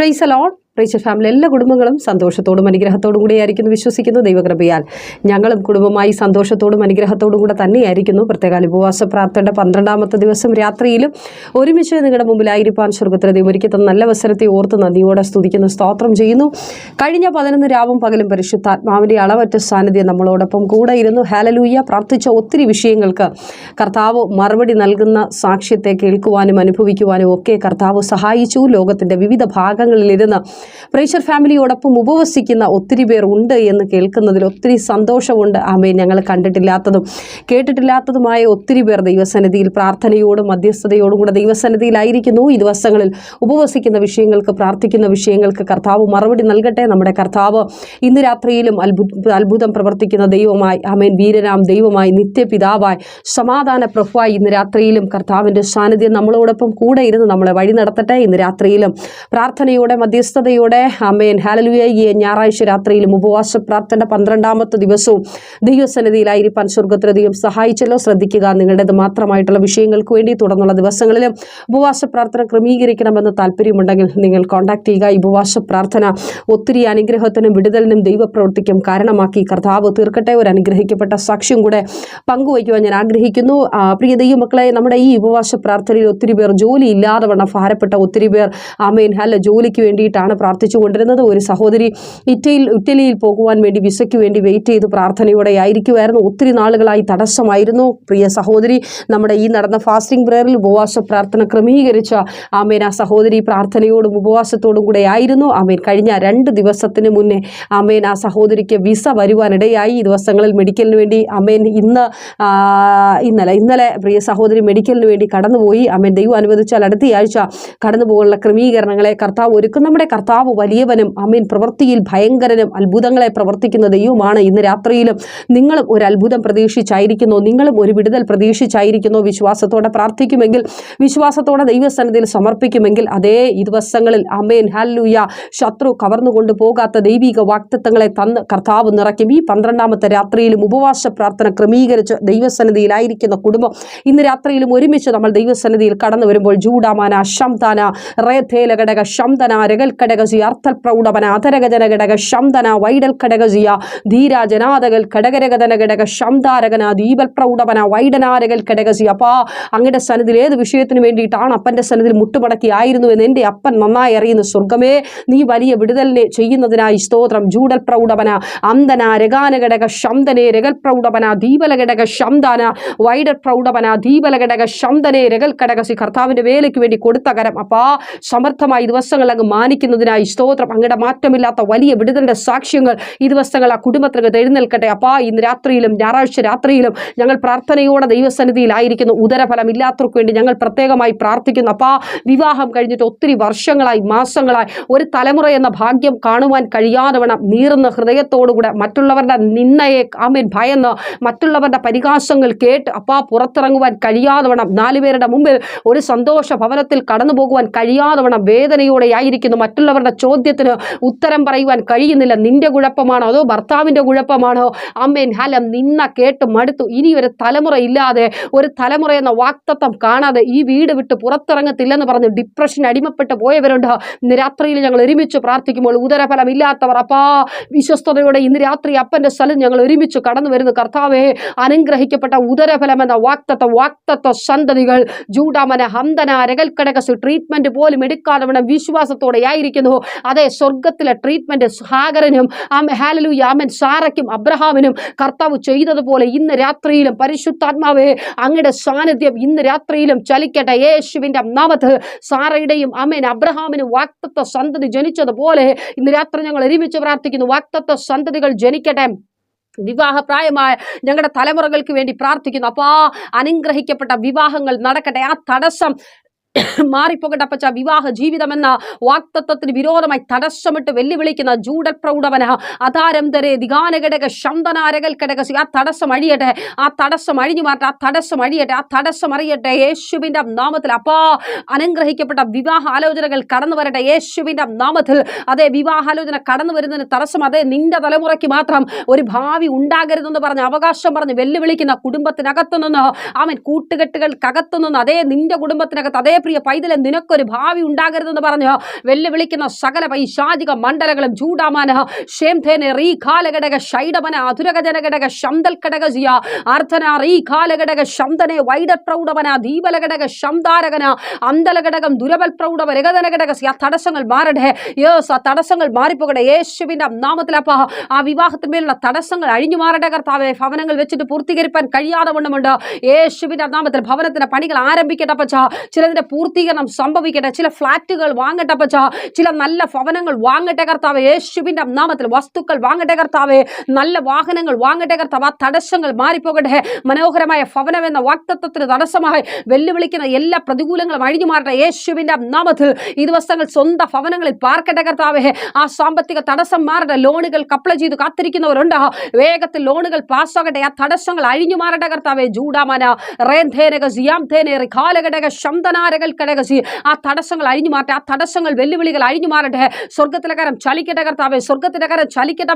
Price alone Rachel family എല്ലാ കുടുംബങ്ങളും സന്തോഷത്തോടും അനുഗ്രഹത്തോടും കൂടിയായിരിക്കുന്നു വിശ്വസിക്കുന്നു. ദൈവകൃപയാൽ ഞങ്ങളും കുടുംബമായി സന്തോഷത്തോടും അനുഗ്രഹത്തോടും കൂടെ തന്നെയായിരിക്കുന്നു. പ്രത്യേക ഉപവാസ പ്രാർത്ഥനയുടെ പന്ത്രണ്ടാമത്തെ ദിവസം രാത്രിയിലും ഒരുമിച്ച് നിങ്ങളുടെ മുമ്പിലായിരിക്കാൻ സ്വർഗത്തിലെ ദൈവം ഒരുക്കി തന്ന നല്ല അവസരത്തെ ഓർത്ത് നന്ദിയോടെ സ്തുതിക്കുന്ന സ്തോത്രം ചെയ്യുന്നു. കഴിഞ്ഞ പതിനൊന്ന് രാവും പകലും പരിശുദ്ധാത്മാവിന്റെ അളവറ്റ സാന്നിധ്യം നമ്മളോടൊപ്പം കൂടെ ഇരുന്നു. ഹാലലൂയ പ്രാർത്ഥിച്ച ഒത്തിരി വിഷയങ്ങൾക്ക് കർത്താവ് മറുപടി നൽകുന്ന സാക്ഷ്യത്തെ കേൾക്കുവാനും അനുഭവിക്കുവാനും ഒക്കെ കർത്താവ് സഹായിച്ചു. ലോകത്തിന്റെ വിവിധ ഭാഗങ്ങളിലിരുന്ന് പ്രേഷർ ഫാമിലിയോടൊപ്പം ഉപവസിക്കുന്ന ഒത്തിരി പേർ ഉണ്ട് എന്ന് കേൾക്കുന്നതിൽ ഒത്തിരി സന്തോഷമുണ്ട്. ആമേ ഞങ്ങൾ കണ്ടിട്ടില്ലാത്തതും കേട്ടിട്ടില്ലാത്തതുമായ ഒത്തിരി പേർ ദൈവസന്നിധിയിൽ പ്രാർത്ഥനയോടും മധ്യസ്ഥതയോടും കൂടെ ദൈവസന്നിധിയിലായിരിക്കുന്നു. ഈ ദിവസങ്ങളിൽ ഉപവസിക്കുന്ന വിഷയങ്ങൾക്ക് പ്രാർത്ഥിക്കുന്ന വിഷയങ്ങൾക്ക് കർത്താവ് മറുപടി നൽകട്ടെ. നമ്മുടെ കർത്താവ് ഇന്ന് രാത്രിയിലും അത്ഭുത അത്ഭുതം പ്രവർത്തിക്കുന്ന ദൈവമായി ആമേൻ വീരനാം ദൈവമായി നിത്യപിതാവായി സമാധാന പ്രഭുവായി ഇന്ന് രാത്രിയിലും കർത്താവിന്റെ സാന്നിധ്യം നമ്മളോടൊപ്പം കൂടെ ഇരുന്ന് നമ്മളെ വഴി നടത്തട്ടെ. ഇന്ന് രാത്രിയിലും പ്രാർത്ഥനയോടെ മധ്യസ്ഥതയോടെ ആമേൻ. അമേൻ ഈ ഞായറാഴ്ച രാത്രിയിലും ഉപവാസ പ്രാർത്ഥന പന്ത്രണ്ടാമത്തെ ദിവസവും ദൈവസന്നിധിയിലായിരിക്കാൻ സ്വർഗത്തിന് ദൈവം സഹായിച്ചല്ലോ. ശ്രദ്ധിക്കുക നിങ്ങളുടേത് മാത്രമായിട്ടുള്ള വിഷയങ്ങൾക്ക് വേണ്ടി തുടർന്നുള്ള ദിവസങ്ങളിലും ഉപവാസ പ്രാർത്ഥന ക്രമീകരിക്കണമെന്ന് താല്പര്യമുണ്ടെങ്കിൽ നിങ്ങൾ കോൺടാക്ട് ചെയ്യുക. ഈ ഉപവാസ പ്രാർത്ഥന ഒത്തിരി അനുഗ്രഹത്തിനും വിടുതലിനും ദൈവപ്രവൃത്തിക്കും കാരണമാക്കി കർത്താവ് തീർക്കട്ടെ. ഒരു അനുഗ്രഹിക്കപ്പെട്ട സാക്ഷ്യം കൂടെ പങ്കുവയ്ക്കുവാൻ ഞാൻ ആഗ്രഹിക്കുന്നു. പ്രിയ പ്രിയ ദൈവമക്കളെ നമ്മുടെ ഈ ഉപവാസ പ്രാർത്ഥനയിൽ ഒത്തിരി പേർ ജോലി ഇല്ലാതെ വണ്ണം ഭാരപ്പെട്ട ഒത്തിരി പേർ ആമേൻ ഹല്ല ജോലിക്ക് വേണ്ടിയിട്ടാണ് പ്രാർത്ഥിച്ചു കൊണ്ടിരുന്നത് ഒരു സഹോദരി ഇറ്റയിൽ ഇറ്റലിയിൽ പോകുവാൻ വേണ്ടി വിസയ്ക്ക് വേണ്ടി വെയിറ്റ് ചെയ്ത് പ്രാർത്ഥനയോടെ ആയിരിക്കുമായിരുന്നു ഒത്തിരി നാളുകളായി തടസ്സമായിരുന്നു. പ്രിയ സഹോദരി നമ്മുടെ ഈ നടന്ന ഫാസ്റ്റിംഗ് പ്രയറിൽ ഉപവാസ പ്രാർത്ഥന ക്രമീകരിച്ച ആമേൻ. ആ സഹോദരി പ്രാർത്ഥനയോടും ഉപവാസത്തോടും കൂടെ ആയിരുന്നു. ആമേൻ. കഴിഞ്ഞ രണ്ട് ദിവസത്തിന് മുന്നേ ആമേൻ ആ സഹോദരിക്ക് വിസ വരുവാനിടയായി. ഈ ദിവസങ്ങളിൽ മെഡിക്കലിന് വേണ്ടി അമേൻ ഇന്ന് ഇന്നലെ ഇന്നലെ പ്രിയ സഹോദരി മെഡിക്കലിന് വേണ്ടി കടന്നുപോയി. അമേൻ ദൈവം അനുവദിച്ചാൽ അടുത്ത ആഴ്ച കടന്നു പോകാനുള്ള ക്രമീകരണങ്ങളെ കർത്താവ് ഒരുക്കും. നമ്മുടെ കർത്താവ് വലിയവനും അമീൻ പ്രവൃത്തിയിൽ ഭയങ്കരനും അത്ഭുതങ്ങളെ പ്രവർത്തിക്കുന്ന ദൈവമാണ് ഇന്ന് രാത്രിയിലും. നിങ്ങളും ഒരു അത്ഭുതം പ്രതീക്ഷിച്ചായിരിക്കുന്നു നിങ്ങളും ഒരു വിടുതൽ പ്രതീക്ഷിച്ചായിരിക്കുന്നു. വിശ്വാസത്തോടെ പ്രാർത്ഥിക്കുമെങ്കിൽ വിശ്വാസത്തോടെ ദൈവസന്നിധിയിൽ സമർപ്പിക്കുമെങ്കിൽ അതേ ദിവസങ്ങളിൽ അമേൻ ഹല്ലൂയ ശത്രു കവർന്നുകൊണ്ട് പോകാത്ത ദൈവിക വാക്തത്വങ്ങളെ തന്ന് കർത്താവ് നിറയ്ക്കും. ഈ പന്ത്രണ്ടാമത്തെ രാത്രിയിലും ഉപവാസ പ്രാർത്ഥന ക്രമീകരിച്ച് ദൈവസന്നിധിയിലായിരിക്കുന്ന കുടുംബം ഇന്ന് രാത്രിയിലും ഒരുമിച്ച് നമ്മൾ ദൈവസന്നിധിയിൽ കടന്നു വരുമ്പോൾ ജൂഡാമാന ശംതന റേഥേലഘടക ശംതന രകൽ ഘടകസി അർത്ഥൽ അധരഗജന ഘടക ശംതന വൈഡൽ ഘടകജിയ ധീരാജനാഥകൽ ഘടകരഗതന ഘടക ശംതാരകന ദീപൽ പ്രൗഢവന വൈഡനാരകൽ ഘടകജി അപ്പാ അങ്ങയുടെ സന്നിധിയിൽ ഏത് വിഷയത്തിന് വേണ്ടിയിട്ടാണ് അപ്പന്റെ സന്നിധിയിൽ മുട്ടുമടക്കിയായിരുന്നു എന്ന് എന്റെ അപ്പൻ നന്നായി അറിയുന്ന സ്വർഗമേ നീ വലിയ വിടുതലിനെ ചെയ്യുന്നതിനായി സ്തോത്രം. ജൂഡൽ പ്രൗഢവന അന്തന രഗാന ഘടക ശംതനെ രഗൽ പ്രൗഢവന ദീപല ഘടക ശംദാന വൈഡൽ പ്രൗഢവന ദീപല ഘടക ശംദനെ രഗൽ ഘടകസി കർത്താവിന്റെ വേലയ്ക്ക് വേണ്ടി കൊടുത്ത കരം. അപ്പാ സമർത്ഥമായി ദിവസങ്ങൾ അങ്ങ് മാനിക്കുന്നതിനായി സ്തോത്രം. അങ്ങയുടെ മാറ്റമില്ലാത്ത വലിയ വിടുതലിന്റെ സാക്ഷ്യങ്ങൾ ഈ ദിവസങ്ങൾ ആ കുടുംബത്തിനകത്ത് എഴുന്നേൽക്കട്ടെ. അപ്പാ ഇന്ന് രാത്രിയിലും ഞായറാഴ്ച രാത്രിയിലും ഞങ്ങൾ പ്രാർത്ഥനയോടെ ദൈവസന്നിധിയിലായിരിക്കുന്നു ഉദരഫലം ഇല്ലാത്തവർക്ക് വേണ്ടി ഞങ്ങൾ പ്രത്യേകമായി പ്രാർത്ഥിക്കുന്നു. അപ്പാ വിവാഹം കഴിഞ്ഞിട്ട് ഒത്തിരി വർഷങ്ങളായി മാസങ്ങളായി ഒരു തലമുറ എന്ന ഭാഗ്യം കാണുവാൻ കഴിയാതെ വേണം നീറുന്ന ഹൃദയത്തോടുകൂടെ മറ്റുള്ളവരുടെ നിന്നയെ ആമേൻ ഭയന്ന് മറ്റുള്ളവരുടെ പരിഹാസങ്ങൾ കേട്ട് അപ്പാ പുറത്തിറങ്ങുവാൻ കഴിയാതെ വേണം നാലുപേരുടെ മുമ്പിൽ ഒരു സന്തോഷ ഭവനത്തിൽ കടന്നു പോകുവാൻ കഴിയാതെ വേണം വേദനയോടെ ആയിരിക്കുന്നു മറ്റുള്ളവരുടെ ചോദ്യത്തിന് ഉത്തരം പറയുവാൻ കഴിയുന്നില്ല. നിന്റെ കുഴപ്പമാണോ? അതോ ഭർത്താവിന്റെ കുഴപ്പമാണോ? അമ്മേൻ ഹലം. നിന്ന കേട്ട് മടുത്തു. ഇനി ഒരു തലമുറ ഇല്ലാതെ ഒരു തലമുറ എന്ന വാക്തത്വം കാണാതെ ഈ വീട് വിട്ട് പുറത്തിറങ്ങത്തില്ലെന്ന് പറഞ്ഞ് ഡിപ്രഷൻ അടിമപ്പെട്ട് പോയവരുണ്ട്. രാത്രിയിൽ ഞങ്ങൾ ഒരുമിച്ച് പ്രാർത്ഥിക്കുമ്പോൾ ഉദരഫലം ഇല്ലാത്തവർ അപ്പാ വിശ്വസ്തയോടെ ഇന്ന് രാത്രി അപ്പന്റെ സ്ഥലം ഞങ്ങൾ ഒരുമിച്ച് കടന്നു വരുന്നു. കർത്താവേ അനുഗ്രഹിക്കപ്പെട്ട ഉദരഫലം എന്ന വാക്തത്വ വാക്തത്വ സന്തതികൾ ജൂഡാമന ഹന്തന രകൽക്കടകസ് ട്രീറ്റ്മെന്റ് പോലും എടുക്കാതെ വിശ്വാസത്തോടെ ആയിരിക്കുന്നു അതേ സ്വർഗത്തിലെ ട്രീറ്റ്മെന്റ് ഹാഗരനും ഹാലലു യാമൻ സാറയ്ക്കും അബ്രഹാമിനും കർത്താവ് ചെയ്തതുപോലെ ഇന്ന് രാത്രിയിലും പരിശുദ്ധാത്മാവേ അങ്ങയുടെ സാന്നിധ്യം ഇന്ന് രാത്രിയിലും ചലിക്കട്ടെ. യേശുവിന്റെ നാമത്തിൽ സാറയുടെയും അമ്മൻ അബ്രഹാമിനും വാക്തത്വ സന്തതി ജനിച്ചതുപോലെ ഇന്ന് രാത്രി ഞങ്ങൾ ഒരുമിച്ച് പ്രാർത്ഥിക്കുന്നു. വാക്തത്വ സന്തതികൾ ജനിക്കട്ടെ. വിവാഹപ്രായമായ ഞങ്ങളുടെ തലമുറകൾക്ക് വേണ്ടി പ്രാർത്ഥിക്കുന്നു. അപ്പാ അനുഗ്രഹിക്കപ്പെട്ട വിവാഹങ്ങൾ നടക്കട്ടെ. ആ തടസ്സം മാറിപ്പോകട്ടെ അപ്പച്ച. വിവാഹ ജീവിതമെന്ന വാക്തത്വത്തിന് വിരോധമായി തടസ്സമിട്ട് വെല്ലുവിളിക്കുന്ന ജൂഡൽ പ്രൗഢവന അതാരംതരെ ദിഗാനഘടക ശന്തനാരകൽ ഘടകസി ആ തടസ്സം അഴിയട്ടെ ആ തടസ്സം അഴിഞ്ഞു മാറട്ടെ ആ തടസ്സം അഴിയട്ടെ ആ തടസ്സം അറിയട്ടെ. യേശുവിന്റെ നാമത്തിൽ അപ്പാ അനുഗ്രഹിക്കപ്പെട്ട വിവാഹ ആലോചനകൾ കടന്നു വരട്ടെ. യേശുവിന്റെ നാമത്തിൽ അതേ വിവാഹാലോചന കടന്നു വരുന്നതിന് തടസ്സം അതേ നിന്റെ തലമുറയ്ക്ക് മാത്രം ഒരു ഭാവി ഉണ്ടാകരുതെന്ന് പറഞ്ഞ് അവകാശം പറഞ്ഞ് വെല്ലുവിളിക്കുന്ന കുടുംബത്തിനകത്തു നിന്ന് അവൻ കൂട്ടുകെട്ടുകൾക്കകത്തു നിന്ന് അതേ നിന്റെ കുടുംബത്തിനകത്ത് അതേ പ്രിയ പൈതലെ നിനക്കൊരു ഭാവി ഉണ്ടാകരുതെന്ന് പറഞ്ഞ് വെല്ലുവിളിക്കുന്ന സകല പൈശാചിക മണ്ഡലങ്ങളും ചൂടാമാന റീ കാലഘടക ഷൈഡമന അധുരകജനഘടക ശന്തൽ ഘടകസിയ അർത്ഥന റീ കാലഘടക ശന്തനെ വൈഡ പ്രൗഢവന ദീപലഘടക ശന്താരകന അന്തലഘടകം ദുരബൽ പ്രൗഢവ രഗതന ഘടകസി ആ തടസ്സങ്ങൾ മാറട്ടെ യേസ് ആ തടസ്സങ്ങൾ മാറിപ്പോകട്ടെ യേശുവിന്റെ നാമത്തിലപ്പ ആ വിവാഹത്തിന്മേലുള്ള തടസ്സങ്ങൾ അഴിഞ്ഞു മാറട്ടെ കർത്താവെ ഭവനങ്ങൾ വെച്ചിട്ട് പൂർത്തീകരിപ്പാൻ കഴിയാതെ വണ്ണമുണ്ട് യേശുവിന്റെ നാമത്തിൽ ഭവനത്തിന്റെ പണികൾ ആരംഭിക്കട്ടെ പച്ച ചിലതിന്റെ പൂർത്തീകരണം സംഭവിക്കട്ടെ. ചില ഫ്ലാറ്റുകൾ വാങ്ങട്ടെ പച്ച ചില നല്ല ഭവനങ്ങൾ വാങ്ങട്ടെ കർത്താവ്. യേശുവിന്റെ നാമത്തിൽ വസ്തുക്കൾ വാങ്ങട്ടെ കർത്താവെ. നല്ല വാഹനങ്ങൾ വാങ്ങട്ടെ കർത്താവ്. ആ തടസ്സങ്ങൾ മാറിപ്പോകട്ടെ. മനോഹരമായ ഭവനം എന്ന വാക്തത്വത്തിന് തടസ്സമായി വെല്ലുവിളിക്കുന്ന എല്ലാ പ്രതികൂലങ്ങളും അഴിഞ്ഞു മാറട്ടെ. യേശുവിന്റെ നാമത്തിൽ ഈ ദിവസങ്ങൾ സ്വന്തം ഭവനങ്ങളിൽ പാർക്കട്ടെ കർത്താവെ. ആ സാമ്പത്തിക തടസ്സം മാറട്ടെ. ലോണുകൾ കപ്ല ചെയ്ത് കാത്തിരിക്കുന്നവരുണ്ട്. വേഗത്തിൽ ലോണുകൾ പാസ്സാകട്ടെ. ആ തടസ്സങ്ങൾ അഴിഞ്ഞു മാറട്ടെ കർത്താവെ. ജൂഡാമന റേന്ധേനക സിയാം ധേനേറി കാലഘടക ശബ്ദനാരകൾ കടകസി ആ തടസ്സങ്ങൾ അഴിഞ്ഞു മാറട്ടെ. ആ തടസ്സങ്ങൾ വെല്ലുവിളികൾ അഴിഞ്ഞു മാറട്ടെ. സ്വർഗത്തിലെ കരം ചലിക്കട്ടെ കർത്താവെ. സ്വർഗത്തിലെ കരം ചലിക്കട്ടെ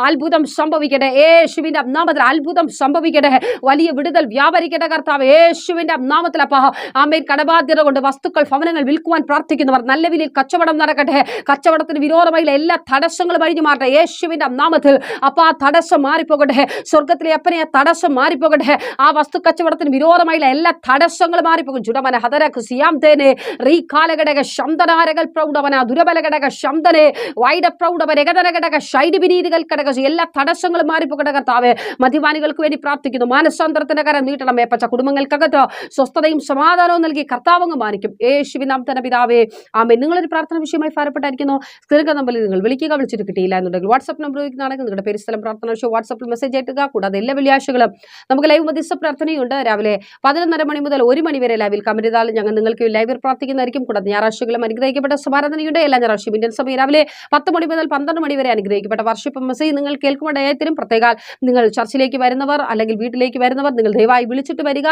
അത്ഭുതം സംഭവിക്കട്ടെ. യേശുവിന്റെ നാമത്തിൽ അത്ഭുതം സംഭവിക്കട്ടെ. വലിയ വിടുതൽ വ്യാപരിക്കട്ടെ കർത്താവ്. യേശുവിന്റെ നാമത്തിൽ അപ്പ. ആമേൽ കടബാധ്യത കൊണ്ട് വസ്തുക്കൾ ഭവനങ്ങൾ വിൽക്കുവാൻ പ്രാർത്ഥിക്കുന്നവർ നല്ല വിലയിൽ കച്ചവടം നടക്കട്ടെ. കച്ചവടത്തിന് വിരോധമായുള്ള എല്ലാ തടസ്സങ്ങളും അഴിഞ്ഞു മാറട്ടെ. യേശുവിന്റെ നാമത്തിൽ അപ്പ ആ തടസ്സം മാറിപ്പോകട്ടെ. സ്വർഗത്തിലെ അപ്പനെ ആ തടസ്സം മാറിപ്പോകട്ടെ. ആ വസ്തു കച്ചവടത്തിന് വിരോധമായുള്ള എല്ലാ തടസ്സങ്ങളും മാറിപ്പോകും. ചുടമന ഹതരക്ക് സിയാം തേനെ റീ കാലഘടക ശബ്ദനാരകൾ പ്രൗഢവന ദുരബലഘടക ശബ്ദനെ വൈഡ പ്രൗഢവ രഗതനഘടക ശൈഡി വിനീതികൾ ഘടക എല്ലാ തടസ്സങ്ങളും മാറിപ്പോ കർത്താവെ. മദ്യപാനികൾക്ക് വേണ്ടി പ്രാർത്ഥിക്കുന്നു. മാനസാന്തരത്തിന്റെ കരം നീട്ടണമേ പച്ച കുടുംബങ്ങൾക്കകത്ത് സ്വസ്ഥതയും സമാധാനവും നൽകി കർത്താവങ്ങ് മാനിക്കും. യേശുവിൻ നാം തന്നെ പിതാവേ. ആമേ നിങ്ങളൊരു പ്രാർത്ഥന വിഷയമായി ഭാരപ്പെട്ടായിരിക്കുന്നു. സ്ഥിരക നമ്പറിൽ നിങ്ങൾ വിളിക്കുക. വിളിച്ചിട്ട് കിട്ടിയില്ല എന്നുണ്ടെങ്കിൽ വാട്സ്ആപ്പ് നമ്പർ ഉപയോഗിക്കുന്നതാണെങ്കിൽ നിങ്ങളുടെ പേര് സ്ഥലം പ്രാർത്ഥന ഷോ വാട്സ്ആപ്പിൽ മെസ്സേജ് അയക്കുക. കൂടാതെ എല്ലാ വെള്ളിയാഴ്ചകളും നമുക്ക് ലൈവ് മധ്യസ്ഥ പ്രാർത്ഥനയുണ്ട്. രാവിലെ പതിനൊന്നര മണി മുതൽ ഒരു മണി വരെ ലൈവിൽ കമരിതാൽ ഞങ്ങൾ നിങ്ങൾക്ക് ലൈവിൽ പ്രാർത്ഥിക്കുന്നതായിരിക്കും. കൂടാതെ ഞായറാഴ്ചകളും അനുഗ്രഹിക്കപ്പെട്ട സമാരാധനയുടെ എല്ലാ ഞായറാഴ്ചയും ഇന്ത്യൻ സമയം രാവിലെ പത്ത് മണി മുതൽ പന്ത്രണ്ട് മണി വരെ അനുഗ്രഹിക്കപ്പെട്ട വർഷിപ്പ് മെസ്സേജ് നിങ്ങൾ കേൾക്കുമ്പോൾ ഡയത്തിനും പ്രത്യേകാൽ നിങ്ങൾ ചർച്ചിലേക്ക് വരുന്നവർ അല്ലെങ്കിൽ വീട്ടിലേക്ക് വരുന്നവർ നിങ്ങൾ ദയവായി വിളിച്ചിട്ട് വരിക.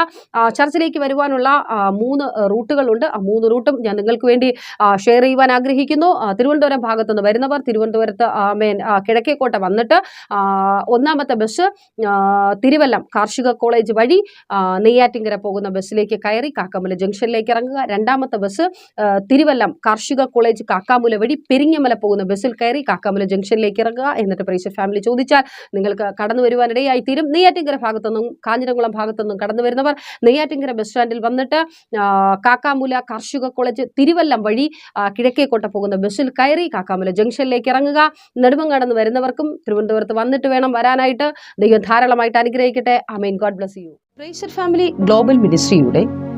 ചർച്ചിലേക്ക് വരുവാനുള്ള മൂന്ന് റൂട്ടുകളുണ്ട്. ആ മൂന്ന് റൂട്ടും ഞാൻ നിങ്ങൾക്ക് വേണ്ടി ഷെയർ ചെയ്യുവാൻ ആഗ്രഹിക്കുന്നു. തിരുവനന്തപുരം ഭാഗത്തുനിന്ന് വരുന്നവർ തിരുവനന്തപുരത്ത് മെയിൻ കിഴക്കേക്കോട്ട വന്നിട്ട് ഒന്നാമത്തെ ബസ് തിരുവല്ലം കാർഷിക കോളേജ് വഴി നെയ്യാറ്റിങ്കര പോകുന്ന ബസ്സിലേക്ക് കയറി കാക്കമല ജംഗ്ഷനിലേക്ക് ഇറങ്ങുക രണ്ടാമത്തെ ബസ് തിരുവല്ലം കാർഷിക കോളേജ് കാക്കാമുല വഴി പെരിങ്ങമല പോകുന്ന ബസ്സിൽ കയറി കാക്കാമുല ജംഗ്ഷനിലേക്ക് ഇറങ്ങുക. എന്നിട്ട് പ്രേക്ഷ ഫാമിലി ചോദിച്ചാൽ നിങ്ങൾക്ക് കടന്നു വരുവാനിടയായി തീരും നെയ്യാറ്റിങ്കര ഭാഗത്തുനിന്നും കാഞ്ഞിരംകുളം ഭാഗത്തുനിന്നും കടന്നു വരുന്നവർ നെയ്യാറ്റിങ്കര ബസ് സ്റ്റാൻഡിൽ വന്നിട്ട് കാക്കാമൂല കാർഷിക കോളേജ് തിരുവല്ലം വഴി കിഴക്കേക്കോട്ട പോകുന്ന ബസ്സിൽ കയറി കാക്കാമുല ജംഗ്ഷനിലേക്ക് ഇറങ്ങുക. നെടുമം കടന്ന് വരുന്നവർക്കും തിരുവനന്തപുരത്ത് വന്നിട്ട് വേണം വരാനായിട്ട്. ദൈവം ധാരാളമായിട്ട് അനുഗ്രഹിക്കട്ടെ. അമീൻ God bless you family global മിനിസ്ട്രിയുടെ